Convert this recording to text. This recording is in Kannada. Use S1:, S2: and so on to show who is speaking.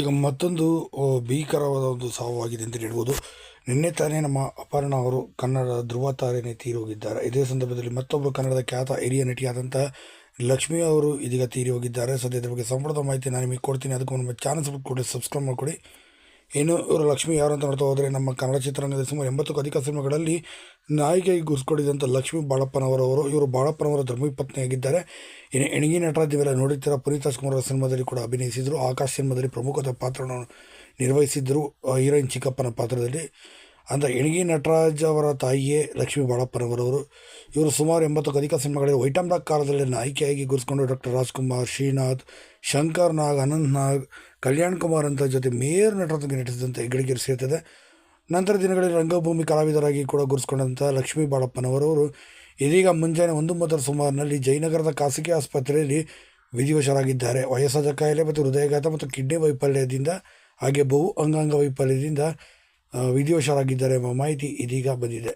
S1: ಈಗ ಮತ್ತೊಂದು ಭೀಕರವಾದ ಒಂದು ಸಾವಾಗಿದೆ ಅಂತ ಹೇಳ್ಬೋದು. ನಿನ್ನೆ ತಾನೇ ನಮ್ಮ ಅಪರ್ಣ ಅವರು ಕನ್ನಡ ಧ್ರುವ ತಾರೆನೇ ತೀರಿ ಹೋಗಿದ್ದಾರೆ ಇದೇ ಸಂದರ್ಭದಲ್ಲಿ ಮತ್ತೊಬ್ಬರು ಕನ್ನಡದ ಖ್ಯಾತ ಹಿರಿಯ ನಟಿಯಾದಂಥ ಲಕ್ಷ್ಮಿ ಅವರು ಇದೀಗ ತೀರಿ ಹೋಗಿದ್ದಾರೆ. ಸದ್ಯದ ಬಗ್ಗೆ ಸಂಪೂರ್ಣ ಮಾಹಿತಿ ನಾನು ನಿಮಗೆ ಕೊಡ್ತೀನಿ. ಅದಕ್ಕೂ ನಮ್ಮ ಚಾನಲ್ ಸಬ್ಸ್ಕ್ರೈಬ್ ಕೊಡಿ ಸಬ್ಸ್ಕ್ರೈಬ್ ಮಾಡಿಕೊಡಿ. ಇನ್ನು ಇವರು ಲಕ್ಷ್ಮಿ ಯಾರು ಅಂತ ನೋಡ್ತಾ ಹೋದರೆ ನಮ್ಮ ಕನ್ನಡ ಚಿತ್ರರಂಗದ ಸುಮಾರು ಎಂಬತ್ತಕ್ಕೂ ಅಧಿಕ ಸಿನಿಮಾಗಳಲ್ಲಿ ನಾಯಿಕೆಯಾಗಿ ಗುರ್ಸ್ಕೊಂಡಿದ್ದಂಥ ಲಕ್ಷ್ಮೀ ಬಾಳಪ್ಪನವರವರು. ಇವರು ಬಾಳಪ್ಪನವರ ಧರ್ಮಪತ್ನಿಯಾಗಿದ್ದಾರೆ ಇನ್ನು ಎಣಗಿ ನಟರಾಜ್ ನೀವೆಲ್ಲ ನೋಡುತ್ತೀರ ಪುನೀತ್ ರಾಜ್ಕುಮಾರ್ ಸಿನಿಮಾದಲ್ಲಿ ಕೂಡ ಅಭಿನಯಿಸಿದರು. ಆಕಾಶ್ ಸಿನಿಮಾದಲ್ಲಿ ಪ್ರಮುಖದ ಪಾತ್ರವನ್ನು ನಿರ್ವಹಿಸಿದ್ದರು ಹೀರೋಯಿನ್ ಚಿಕ್ಕಪ್ಪನ ಪಾತ್ರದಲ್ಲಿ. ಅಂದರೆ ಎಣಗಿ ನಟರಾಜ್ ಅವರ ತಾಯಿಯೇ ಲಕ್ಷ್ಮೀ ಬಾಳಪ್ಪನವರವರು. ಇವರು ಸುಮಾರು ಎಂಬತ್ತಕ್ಕೂ ಅಧಿಕ ಸಿನಿಮಾಗಳಿಗೆ ಡಾಕ್ ಕಾಲದಲ್ಲಿ ನಾಯಕಿಯಾಗಿ ಗುರುಸ್ಕೊಂಡು ಡಾಕ್ಟರ್ ರಾಜ್ಕುಮಾರ್, ಶ್ರೀನಾಥ್, ಶಂಕರ್ ನಾಗ್, ಅನಂತ್ ನಾಗ್, ಕಲ್ಯಾಣ್ ಕುಮಾರ್ ಅಂತ ಜೊತೆ ಮೇಯರ್ ನಟರೊಂದಿಗೆ ನಟಿಸಿದಂಥ ಹೆಗ್ಗಳಿಕೆ ಸೇರ್ತದೆ. ನಂತರ ದಿನಗಳಲ್ಲಿ ರಂಗಭೂಮಿ ಕಲಾವಿದರಾಗಿ ಕೂಡ ಗುರುಸ್ಕೊಂಡಂಥ ಲಕ್ಷ್ಮೀ ಬಾಳಪ್ಪನವರವರು. ಇದೀಗ ಮುಂಜಾನೆ ಒಂದು ಮೂವತ್ತರ ಸುಮಾರಿನಲ್ಲಿ ಜಯನಗರದ ಖಾಸಗಿ ಆಸ್ಪತ್ರೆಯಲ್ಲಿ ವಿಧಿವಶರಾಗಿದ್ದಾರೆ. ವಯಸ್ಸಾದ ಕಾಯಿಲೆ ಮತ್ತು ಹೃದಯಘಾತ ಮತ್ತು ಕಿಡ್ನಿ ವೈಫಲ್ಯದಿಂದ, ಹಾಗೆ ಬಹು ಅಂಗಾಂಗ ವೈಫಲ್ಯದಿಂದ ಆ, ವಿಧಿವಶರಾಗಿದ್ದಾರೆ ಎಂಬ ಮಾಹಿತಿ ಇದೀಗ ಬಂದಿದೆ.